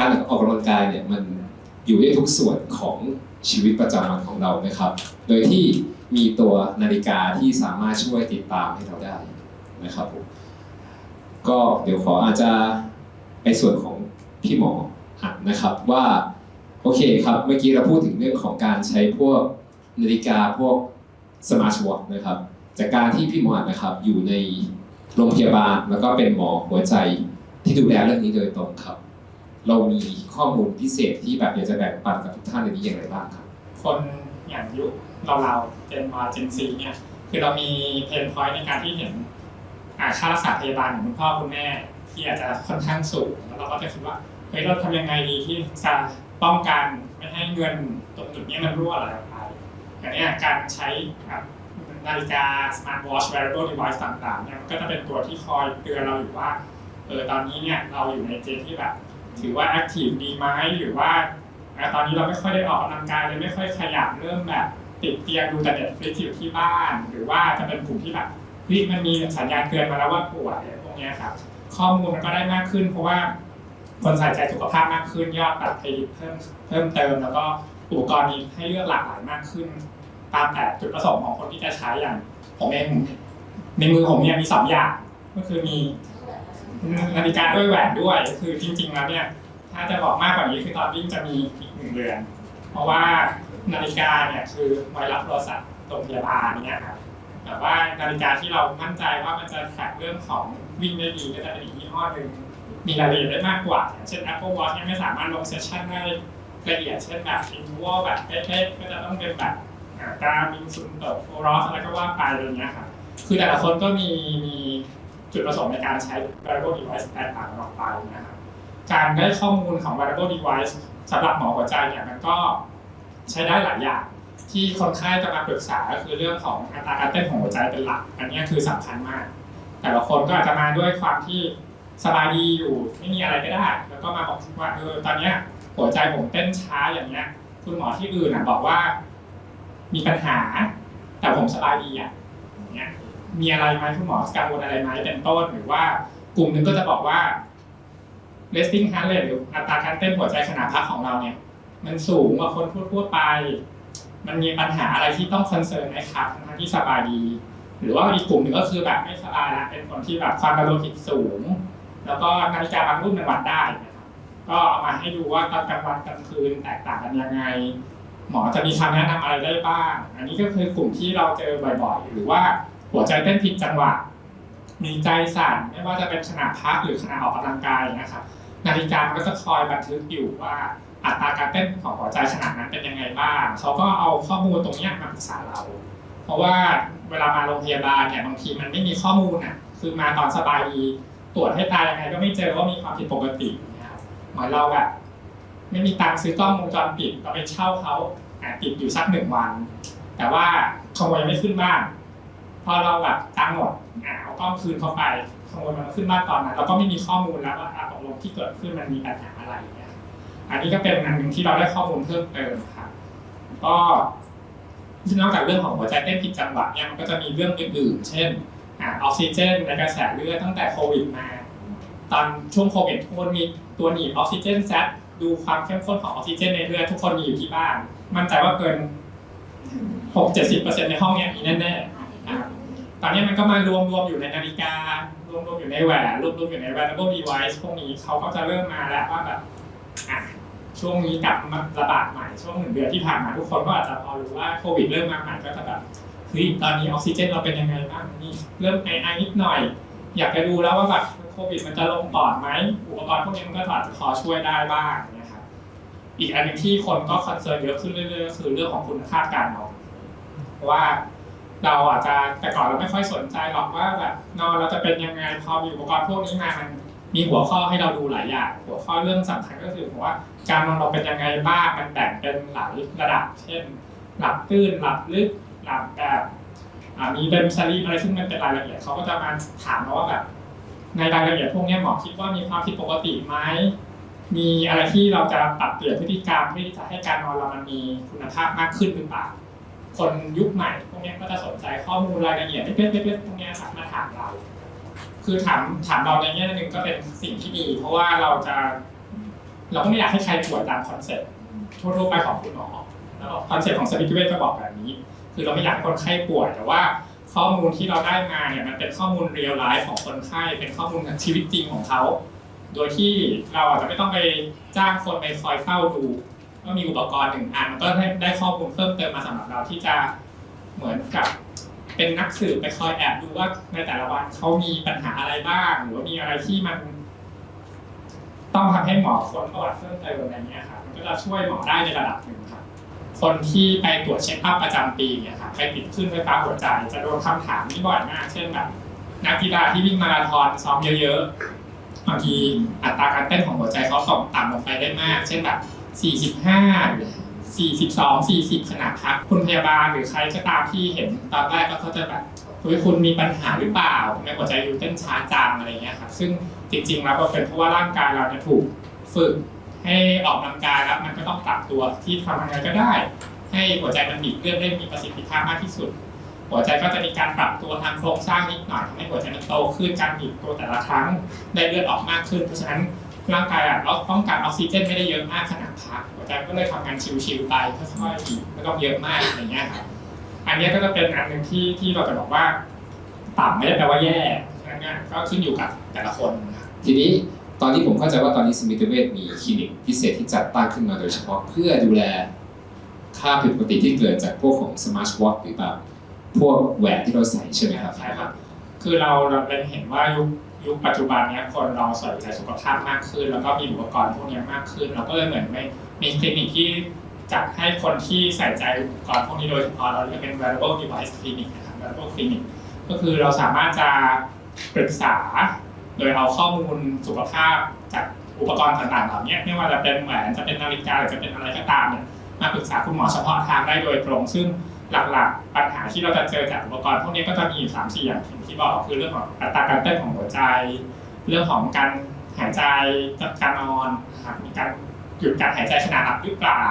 การออกกำลังกายเนี่ยมันอยู่ในทุกส่วนของชีวิตประจำวันของเรานะครับ โดยที่มีตัวนาฬิกาที่สามารถช่วยติดตามให้เราได้นะครับผมก็เดี๋ยวขออาจจะไปส่วนของพี่หมอหันนะครับว่าโอเคครับเมื่อกี้เราพูดถึงเรื่องของการใช้พวกนาฬิกาพวกสมาร์ทวอทนะครับ จากการที่พี่หมอหันนะครับอยู่ในโรงพยาบาลแล้วก็เป็นหมอหัวใจที่ดูแลเรื่องนี้โดยตรงครับ เรามีข้อมูลพิเศษที่แบบอยากจะแบ่งปันกับทุกท่านในนี้อย่างไรบ้างครับ คนอย่างยุคเราเราเจนมาเจนซีเนี่ยคือเรามีเพนพอยต์ในการที่เห็นอาค่ารักษาพยาบาลของคุณพ่อคุณแม่ที่อาจจะค่อนข้างสูงแล้วเราก็จะคิดว่าเฮ้ยเราทำยังไงดีที่จะป้องกันไม่ให้เงินตรงจุดนี้มันรั่วไหลออกไปอย่างนี้การใช้นาฬิกา smart watch wearable device ต่างๆเนี่ยก็จะเป็นตัวที่คอยเตือนเราอยู่ว่าเออตอนนี้เนี่ยเราอยู่ในเจนที่แบบ ถือว่าแอคทีฟดีไหมหรือว่าตอนนี้เราไม่ค่อยได้ออกกำลังกายเลยไม่ค่อยขยับเริ่มแบบติดเตียงดูแต่เน็ตฟลิกอยู่ที่บ้าน หรือว่าจะเป็นกลุ่มที่แบบเฮ้ยมันมีสัญญาณเตือนมาแล้วว่าป่วยพวกนี้ครับข้อมูลมันก็ได้มากขึ้น เพราะว่าคนใส่ใจสุขภาพมากขึ้นยอดแบบผลิตเพิ่มเพิ่มเติม แล้วก็อุปกรณ์มีให้เลือกหลากหลายมากขึ้น ตามแต่จุดประสงค์ของคนที่จะใช้อย่างผมเองในมือผมเนี่ยมีสองอย่างก็คือมี นาฬิกาด้วยแหวนด้วย คือจริง ๆ แล้วเนี่ย ถ้าจะบอกมากกว่านี้คือตอนวิ่งจะมีอีกหนึ่งเรือน เพราะว่านาฬิกาเนี่ยคือไว้รับโทรศัพท์โรงพยาบาลเนี่ยครับแต่ว่านาฬิกาที่เรามั่นใจว่ามันจะแท็กเรื่องของวิ่งได้ดีก็จะเป็นอีกยี่ห้อหนึ่งมีรายละเอียดได้มากกว่า เช่น Apple Watch เนี่ยไม่สามารถลงเซสชั่นได้ละเอียดเช่นแบบอินวอลแบบเป๊ะๆก็จะต้องเป็นแบบการมินซุนโตโฟรอสอะไรก็ว่าไปอะไรเงี้ยครับคือแต่ละคนก็มีมี จุดประสงค์ในการใช้ wearable device แตกต่างกันออกไปนะครับการได้ข้อมูลของ wearable device สำหรับหมอหัวใจเนี่ยมันก็ใช้ได้หลายอย่างที่คนไข้จะมาปรึกษาก็คือเรื่องของอัตราการเต้นของหัวใจเป็นหลัก อันนี้คือสำคัญมาก แต่ละคนก็อาจจะมาด้วยความที่สบายดีอยู่ไม่มีอะไรก็ได้ แล้วก็มาบอกว่าเออตอนเนี้ยหัวใจผมเต้นช้าอย่างเงี้ย คุณหมอที่อื่นะบอกว่า มีปัญหา แต่ผมสบายดีอะ มีอะไรไหมคุณหมอกังวลอะไรไหมเป็นต้นหรือว่ากลุ่มหนึ่งก็จะบอกว่า resting heart rate หรืออัตราการเต้นหัวใจขณะพักของเราเนี่ย มันสูงกว่าคนทั่วไป มันมีปัญหาอะไรที่ต้องคอนเซิร์นไหมครับทั้งที่สบายดี หรือว่าอีกกลุ่มหนึ่งก็คือแบบไม่สบายละเป็นคนที่แบบความดันโลหิตสูง แล้วก็นาฬิกาบางรุ่นมันวัดได้นะครับก็เอามาให้ดูว่าตอนกลางวันกลางคืนแตกต่างกันยังไง หมอจะมีคำแนะนำอะไรได้บ้าง อันนี้ก็คือกลุ่มที่เราเจอบ่อยๆ หรือว่า หัวใจเต้นผิดจังหวะ มีใจสั่นไม่ว่าจะเป็นขณะพักหรือขณะออกกำลังกายนะครับนาฬิกามันก็จะคอยบันทึกอยู่ว่าอัตราการเต้นของหัวใจขนาดนั้นเป็นยังไงบ้างเขาก็เอาข้อมูลตรงนี้มาปรึกษาเรา เพราะว่าเวลามาโรงพยาบาลเนี่ยบางทีมันไม่มีข้อมูลอะคือมาตอนสบายดีตรวจให้ตายยังไงก็ไม่เจอว่ามีความผิดปกตินะครับเหมือนเราแบบไม่มีตังค์ซื้อกล้องวงจรปิดเราไปเช่าเขาติดอยู่สักหนึ่งวัน แต่ว่าขโมยไม่ขึ้นบ้าน พอเราแบบตังหมดอะเอากล้องคืนเข้าไปขโมยมันขึ้นบ้าตอนนั้นเราก็ไม่มีข้อมูลแล้วว่าตกลงที่เกิดขึ้นมันมีปัญหาอะไรเนี่ยอันนี้ก็เป็นอันหนึ่งที่เราได้ข้อมูลเพิ่มเติมครับก็นอกจากเรื่องของหัวใจเต้นผิดจังหวะเนี่ยมันก็จะมีเรื่องอื่นๆเช่นอะออกซิเจนในกระแสเลือดตั้งแต่โควิดมา ตอนช่วงโควิดทุกคนมีตัวหนีบออกซิเจนแซดดูความเข้มข้นของออกซิเจนในเลือดทุกคนมีอยู่ที่บ้าน มั่นใจว่าเกิน 6-70%ในห้องเนี้ยมีแน่ๆอ่ ตอนนี้มันก็มารวมรวมๆอยู่ในนาฬิการวมรวมๆอยู่ในแหวนรวมรวมๆอยู่ใน wearable device พวกนี้เขาก็จะเริ่มมาแล้วว่าแบบอะช่วงนี้กลับมาระบาดใหม่ช่วงหนึ่งเดือนที่ผ่านมาทุกคนก็อาจจะพอรู้ว่าโควิดเริ่มมาใหม่ก็จะแบบเฮ้ยตอนนี้ออกซิเจนเราเป็นยังไงบ้างนี่เริ่มไอไอนิดหน่อย อยากจะดูแล้วว่าแบบโควิดมันจะลงปอดไหมอุปกรณ์พวกนี้มันก็อาจจะพอช่วยได้บ้างนะครับอีกอันหนึงที่คนก็คอนเซิร์นเยอะขึ้นเรื่อยๆก็คือเรื่องของคุณภาพการนอนเพราะว่า เราอาจจะแต่ก่อนเราไม่ค่อยสนใจหรอกว่าแบบนอนเราจะเป็นยังไงพอมีอุปกรณ์พวกนี้มามันมีหัวข้อให้เราดูหลายอย่าง หัวข้อเรื่องสำคัญก็คือว่าการนอนเราเป็นยังไงบ้างมันแบ่งเป็นหลายระดับ เช่น หลับตื้นหลับลึกหลับแบบมีเบมสลีอะไรซึ่งมันเป็นรายละเอียดเขาก็จะมาถามเราว่าแบบในรายละเอียดพวกนี้หมอคิดว่ามีความผิดปกติไหมมีอะไรที่เราจะปรับเปลี่ยนพฤติกรรมเพื่อที่จะให้การนอนเรามันมีคุณภาพมากขึ้นหรือเปล่า คนยุคใหม่พวกนี้ก็จะสนใจข้อมูลรายละเอียดเล็กๆพวกนี้ครับมาถามเรา คือถามถามเราในแง่นึงก็เป็นสิ่งที่ดี เพราะว่าเราจะ เราก็ไม่อยากให้ใครป่วยตามคอนเซ็ปต์ทั่วๆไปของคุณหมอแล้วคอนเซ็ปต์ของสปิริตเวชก็บอกแบบนี้ คือเราไม่อยากให้คนไข้ป่วยแต่ว่าข้อมูลที่เราได้มาเนี่ยมันเป็นข้อมูลเรียลไลฟ์ของคนไข้เป็นข้อมูลจากชีวิตจริงของเขา โดยที่เราอาจจะไม่ต้องไปจ้างคนไปคอยเฝ้าดู ก็มีอุปกรณ์หนึ่งอันมันก็ได้ข้อมูลเพิ่มเติมมาสำหรับเราที่จะเหมือนกับเป็นนักสืบไปคอยแอบดูว่าในแต่ละวันเขามีปัญหาอะไรบ้าง หรือว่ามีอะไรที่มัน ต้องทำให้หมอค้นประวัติเพิ่มเติมอะไรเงี้ยครับมันก็จะช่วยหมอได้ในระดับหนึ่งครับคนที่ไปตรวจเช็คอัพประจำปีเนี่ยครับไปติดขึ้นไฟฟ้าหัวใจ จะโดนคำถามนี้บ่อยมาก เช่นแบบนักกีฬาที่วิ่งมาราธอนซ้อมเยอะๆบางทีอัตราการเต้นของหัวใจเขาส่งต่ำลงไปได้มาก เช่นแบบ 45หรือ42 40ขนาดพักคุณพยาบาลหรือใครก็ตามที่เห็นตอนแรกก็เขาจะแบบเฮ้ยคุณมีปัญหาหรือเปล่าทำไมหัวใจอยู่เต้นช้าจังอะไรเงี้ยครับซึ่งจริงๆแล้วก็เป็นเพราะว่าร่างกายเราเนี่ยถูกฝึกให้ออกกำลังกายแล้วมันก็ต้องปรับตัวที่ทำยังไงก็ได้ ให้หัวใจมันบีบเลือดได้มีประสิทธิภาพมากที่สุด หัวใจก็จะมีการปรับตัวทางโครงสร้างนิดหน่อยทำให้หัวใจมันโตขึ้นการบีบตัวแต่ละครั้งได้เลือดออกมากขึ้น เพราะฉะนั้น ร่างกายอะเราต้องการออกซิเจนไม่ได้เยอะมากขนาดพักหัวใจก็เลยทำงานชิวๆไปค่อยๆบีบไม่ต้องเยอะมากอะไรเงี้ยครับอันเนี้ยก็จะเป็นอันหนึ่งที่ที่เราจะบอกว่าต่ำไม่ได้แปลว่าแย่ฉะนั้นเนี่ยก็ขึ้นอยู่กับแต่ละคนนะครับทีนี้ตอนนี้ผมเข้าใจว่าตอนนี้สมิธเวชมีคลินิกพิเศษที่จัดตั้งขึ้นมาโดยเฉพาะเพื่อดูแลค่าผิดปกติที่เกิดจากพวกของสมาร์ทวอทหรือแบบพวกแหวนที่เราใส่ใช่ไหมครับใช่ครับ คือเราเราเป็นเห็นว่ายุค ยุคปัจจุบันนี้คนเราใส่ใจสุขภาพมากขึ้น แล้วก็มีอุปกรณ์พวกนี้มากขึ้น เราก็เลยเหมือนไม่มีคลินิกที่จัดให้คนที่ใส่ใจอุปกรณ์พวกนี้โดยเฉพาะเราเรียกเป็น wearable device clinic นะครับ wearable clinic ก็คือเราสามารถจะปรึกษา โดยเอาข้อมูลสุขภาพจากอุปกรณ์ต่างๆเหล่านี้ไม่ว่าจะเป็นแหวนจะเป็นนาฬิกาหรือจะเป็นอะไรก็ตามเนี่ยมาปรึกษาคุณหมอเฉพาะทางได้โดยตรง ซึ่ง หลักๆ ปัญหาที่เราจะเจอจากอุปกรณ์พวกนี้ก็จะมีอยู่สามสี่อย่างที่บอกคือเรื่องของอัตราการเต้นของหัวใจ เรื่องของการหายใจการนอนนะครับมีการหยุดการหายใจขณะหลับหรือเปล่า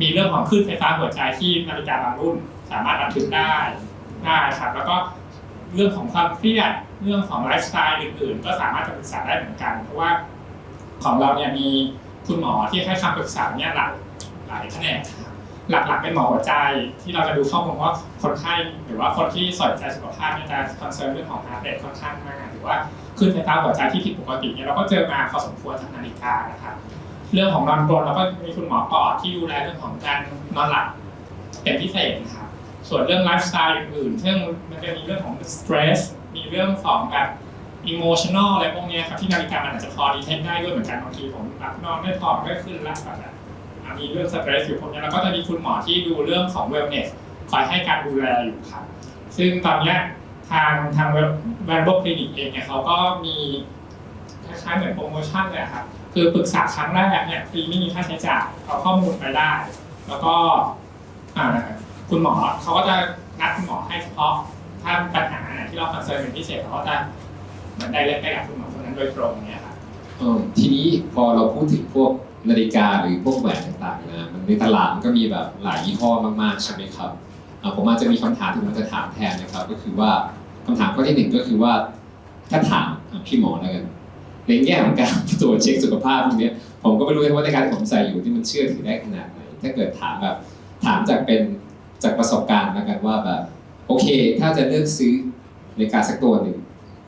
มีเรื่องของคลื่นไฟฟ้าหัวใจที่นาฬิกาบางรุ่น สามารถบันทึกได้ได้ครับแล้วก็เรื่องของความเครียดเรื่องของไลฟ์สไตล์อื่นๆ ก็สามารถจะปรึกษาได้เหมือนกัน เพราะว่าของเราเนี่ยมีคุณหมอที่ให้คำปรึกษาเนี่ยหลายหลายแผนกครับ หลักๆเป็นหมอหัวใจที่เราจะดูข้อมูลว่าคนไข้หรือว่าคนที่สนใจสุขภาพเนี่ยจะคอนเซิร์นเรื่องของฮาร์ดเรทค่อนข้างมากหรือว่าคลื่นไฟฟ้าหัวใจที่ผิดปกติเนี่ยเราก็เจอมาพอสมควรจากนาฬิกานะครับเรื่องของนอนกรนเราก็มีคุณหมอปอดที่ดูแลเรื่องของการนอนหลับเป็นพิเศษนะครับส่วนเรื่องไลฟ์สไตล์อื่นๆซึ่งมันจะมีเรื่องของสตรสมีเรื่องของแบบอิโมชันอลอะไรพวกนี้ครับที่นาฬิกามันอาจจะพอดีเทคได้ด้วยเหมือนกันบางทีผมหลับนอนไม่พอไม่ขึ้นแล้วแบบ มีเรื่องสเตรสอยู่พวกเนี้ยแล้วก็จะมีคุณหมอที่ดูเรื่องของเวลเนสคอยให้การดูแลอยู่ครับซึ่งตอนนี้ทางทาง wearable clinic เองเนี่ยเขาก็มีคล้ายๆเหมือนโปรโมชั่นเลยครับคือปรึกษาครั้งแรกเนี่ยฟรีไม่มีค่าใช้จ่ายเอาข้อมูลไปได้ แล้วก็คุณหมอเขาก็จะนัดคุณหมอให้เฉพาะถ้าปัญหาที่เราคอนเซิร์นเป็นพิเศษเขาก็จะเหมือนได้เล่นไปกับคุณหมอคนนั้นโดยตรงเนี่ยครับเออทีนี้พอเราพูดถึงพวก นาฬิกาหรือพวกแหวนต่างๆนะมันในตลาดมันก็มีแบบหลายยี่ห้อมากๆใช่ไหมครับผมอาจจะมีคำถามที่ผมจะถามแทนนะครับ ก็คือว่าคำถามข้อที่หนึ่งก็คือว่า ถ้าถามพี่หมอแล้วกันในแง่ของการตรวจเช็คสุขภาพพวกเนี้ยผมก็ไม่รู้ว่าในการที่ผมใส่อยู่ที่มันเชื่อถือได้ขนาดไหนถ้าเกิดถามแบบถามจากเป็นจากประสบการณ์แล้วกันว่าแบบโอเค ถ้าจะเลือกซื้อนาฬิกาสักตัวหนึ่ง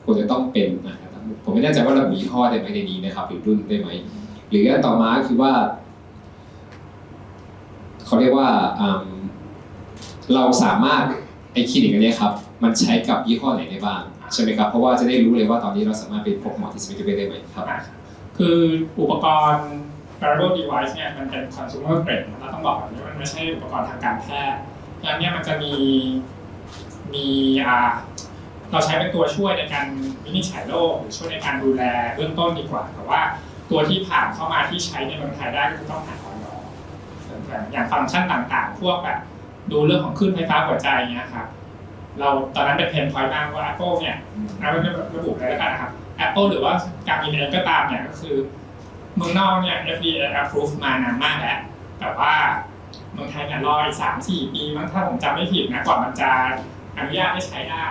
ควรจะต้องเป็นอะผมไม่แน่ใจว่าเรามียี่ห้อได้ไหมในนี้นะครับหรือรุ่นได้ไหม หรืออันต่อมาคือว่าเขาเรียกว่าเราสามารถไอคลินิกอันนี้ครับ มันใช้กับยี่ห้อไหนได้บ้างใช่ไหมครับ เพราะว่าจะได้รู้เลยว่าตอนนี้เราสามารถไปพบหมอที่สมิธเวชได้ไหมครับ คืออุปกรณ์ wearable device เนี่ยมันเป็น consumer grade เราต้องบอกแบบนี้ว่ามันไม่ใช่อุปกรณ์ทางการแพทย์ดังนั้นเนี่ยมันจะมีมีอ่าเราใช้เป็นตัวช่วยในการวินิจฉัยโรคหรือช่วยในการดูแลเบื้องต้นดีกว่าแต่ว่า ตัวที่ผ่านเข้ามาที่ใช้ในเมืองไทยได้ก็ต้องผ่านออยอย่างฟังก์ชันต่างๆ พวกแบบดูเรื่องของคลื่นไฟฟ้าหัวใจเงี้ยครับ เราตอนนั้นเป็นเพนพอยต์มากว่า Apple เนี่ยเอาไประบุเลยแล้วกันนะครับ Apple หรือว่าการมีเองก็ตามเนี่ยก็คือเมืองนอกเนี่ย FDA approve มานานมากแล้ว แต่ว่าเมืองไทยเนี่ยรออีกสามสี่ปีมั้งถ้าผมจำไม่ผิดนะก่อนมันจะอนุญาตให้ใช้ได้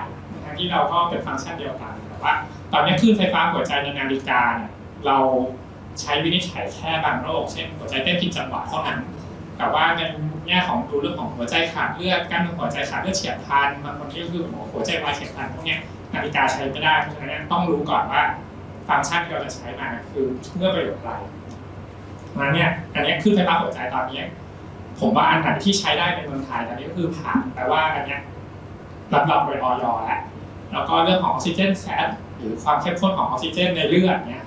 ทั้งที่เราก็เป็นฟังก์ชันเดียวกันแต่ว่า ตอนนี้คลื่นไฟฟ้าหัวใจในนาฬิกาเนี่ย เราใช้วินิจฉัยแค่บางโรค เช่นหัวใจเต้นผิดจังหวะเท่านั้น แต่ว่าในแง่ของดูเรื่องของหัวใจขาดเลือดกล้ามเนื้อหัวใจขาดเลือดเฉียบพลันบางคนที่ก็คือหัวใจวายเฉียบพลันพวกนี้นาฬิกาใช้ไม่ได้เพราะฉะนั้นต้องรู้ก่อนว่าฟังก์ชันที่เราจะใช้มาคือเพื่อประโยชน์อะไรเพราะฉะนั้นเนี่ยอันนี้ยคือไฟฟ้าหัวใจตอนนี้ผมว่าอันไหนที่ใช้ได้ในเมืองไทยตอนนี้ก็คือผ่านแปลว่าอันเนี้ยรับรองโดยออยแล้วแล้วก็เรื่องของออกซิเจนแซดหรือความเข้มข้นของออกซิเจนในเลือดเนี่ย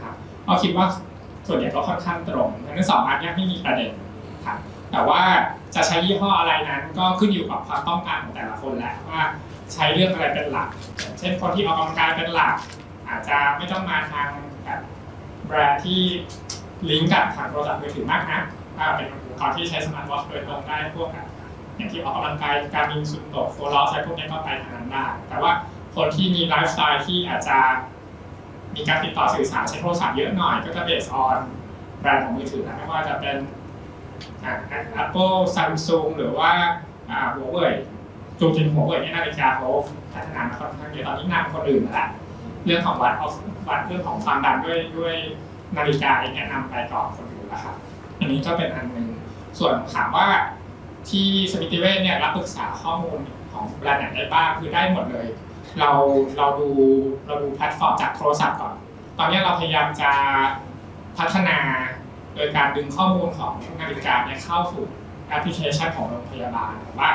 ก็คิดว่าส่วนใหญ่ก็ค่อนข้างตรงทั้งสองอันเนี้ยไม่มีประเด็นครับแต่ว่าจะใช้ยี่ห้ออะไรนั้นก็ขึ้นอยู่กับความต้องการของแต่ละคนแหละว่าใช้เรื่องอะไรเป็นหลัก เช่นคนที่ออกกำลังกายเป็นหลัก อาจจะไม่ต้องมาทางแบบแบรนด์ที่ลิงก์กับทางโทรศัพท์มือถือมากนะถ้าเป็นอุปกรณ์ที่ใช้สมาร์ทวอทช์โดยตรงได้พวกแบบอย่างที่ออกกำลังกายการมินสุดโตโฟลอสอะไรพวกนี้ก็ไปทางนั้นได้ แต่ว่าคนที่มีไลฟ์สไตล์ที่อาจจะ มีการติดต่อสื่อสารใช้โทรศัพท์เยอะหน่อยก็จะเบสออนแบรนด์ของมือถือนะไม่ว่าจะเป็นอ่า Apple Samsung หรือว่าหัวเว่ยจริงๆหัวเว่ยเนี่ยนาฬิกาเขาพัฒนามาค่อนข้างเยอะตอนนี้นำคนอื่นมาแล้วเรื่องของวัดเอาวัดเรื่องของความดันด้วยด้วยนาฬิกาเองเนี่ยนำไปก่อนคนอื่นแล้วครับอันนี้ก็เป็นอันหนึ่งส่วนถามว่าที่สมิติเวชเนี่ยรับปรึกษาข้อมูลของแบรนด์ไหนได้บ้างคือได้หมดเลย เราเราดูเราดูแพลตฟอร์มจากโทรศัพท์ก่อน ตอนนี้เราพยายามจะพัฒนาโดยการดึงข้อมูลของนาฬิกาเนี่ยเข้าสู่แอปพลิเคชันของโรงพยาบาลแต่ว่า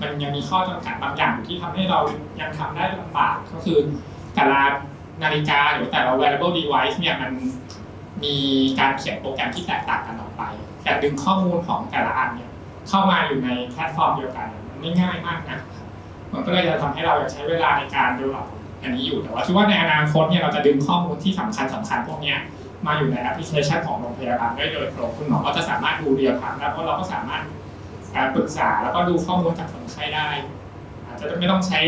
มันยังมีข้อจำกัดบางอย่างที่ทำให้เรายังทำได้ลำบากก็คือแต่ละนาฬิกาหรือแต่ละ wearable device เนี่ยมันมีการเขียนโปรแกรมที่แตกต่างกันออกไป แต่ดึงข้อมูลของแต่ละอันเนี่ยเข้ามาอยู่ในแพลตฟอร์มเดียวกันมันไม่ง่ายมากนะ มันก็เลยจะทำให้เราใช้เวลาในการดูอันนี้อยู่แต่ว่าคิดว่าในอนาคตเนี่ยเราจะดึงข้อมูลที่สำคัญสำคัญพวกเนี้ยมาอยู่ในแอปพลิเคชันของโรงพยาบาลได้โดยตรงคุณหมอก็จะสามารถดูเรียลไทม์แล้วเพราะเราก็สามารถการปรึกษาแล้วก็ดูข้อมูลจากคนไข้ได้อาจจะไม่ต้องใช้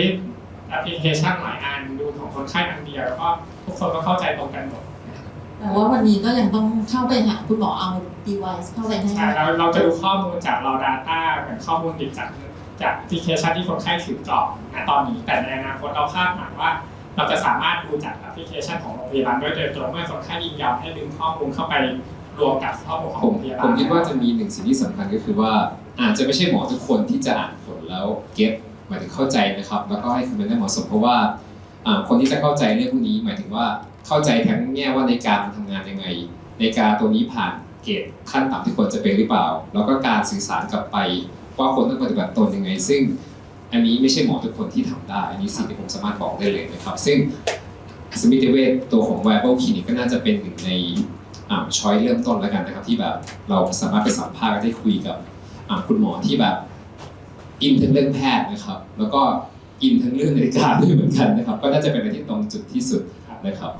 แอปพลิเคชันหลายอันดูของคนไข้อันเดียวแล้วก็ทุกคนก็เข้าใจตรงกันหมดแต่ว่าวันนี้ก็ยังต้องเข้าไปหาคุณหมอเอา device เข้าไปให้ใช่เราเราจะดูข้อมูลจากเรา Data เหมือนข้อมูลดิบจาก จากแอปพลิเคชันที่คนไข้ถือกล่องนะตอนนี้ แต่ในอนาคตเราคาดหมายว่า เราจะสามารถดูจากแอปพลิเคชันของโรงพยาบาลด้วยโดยตรงเมื่อคนไข้ยินยอมให้ดึงข้อมูลเข้าไปรวมกับข้อมูลของโรงพยาบาลผมคิดว่าจะมีหนึ่งสิ่งที่สำคัญก็คือว่าอาจจะไม่ใช่หมอทุกคนที่จะอ่านผลแล้วเก็ตหมายถึงเข้าใจนะครับ แล้วก็ให้คำแนะนำเหมาะสมเพราะว่าคนที่จะเข้าใจเรื่องพวกนี้ หมายถึงว่าเข้าใจทั้งแง่ว่าในการมันทำงานยังไง ในการตัวนี้ผ่านเกณฑ์ขั้นต่ำที่ควรจะเป็นหรือเปล่า แล้วก็การสื่อสารกลับไป ว่าคนต้องปฏิบัติตนยังไง ซึ่งอันนี้ไม่ใช่หมอทุกคนที่ทำได้ อันนี้สิ่งที่ผมสามารถบอกได้เลยนะครับ ซึ่งสมิติเวชตัวของ Viable Clinic ก็น่าจะเป็นหนึ่งในอ่าช้อยเริ่มต้นแล้วกันนะครับ ที่แบบเราสามารถไปสัมภาษณ์ได้คุยกับอ่าคุณหมอที่แบบอินทั้งเรื่องแพทย์นะครับ แล้วก็อินทั้งเรื่องนาฬิกาด้วยเหมือนกันนะครับ ก็น่าจะเป็นอะไรที่ตรงจุดที่สุดนะครับ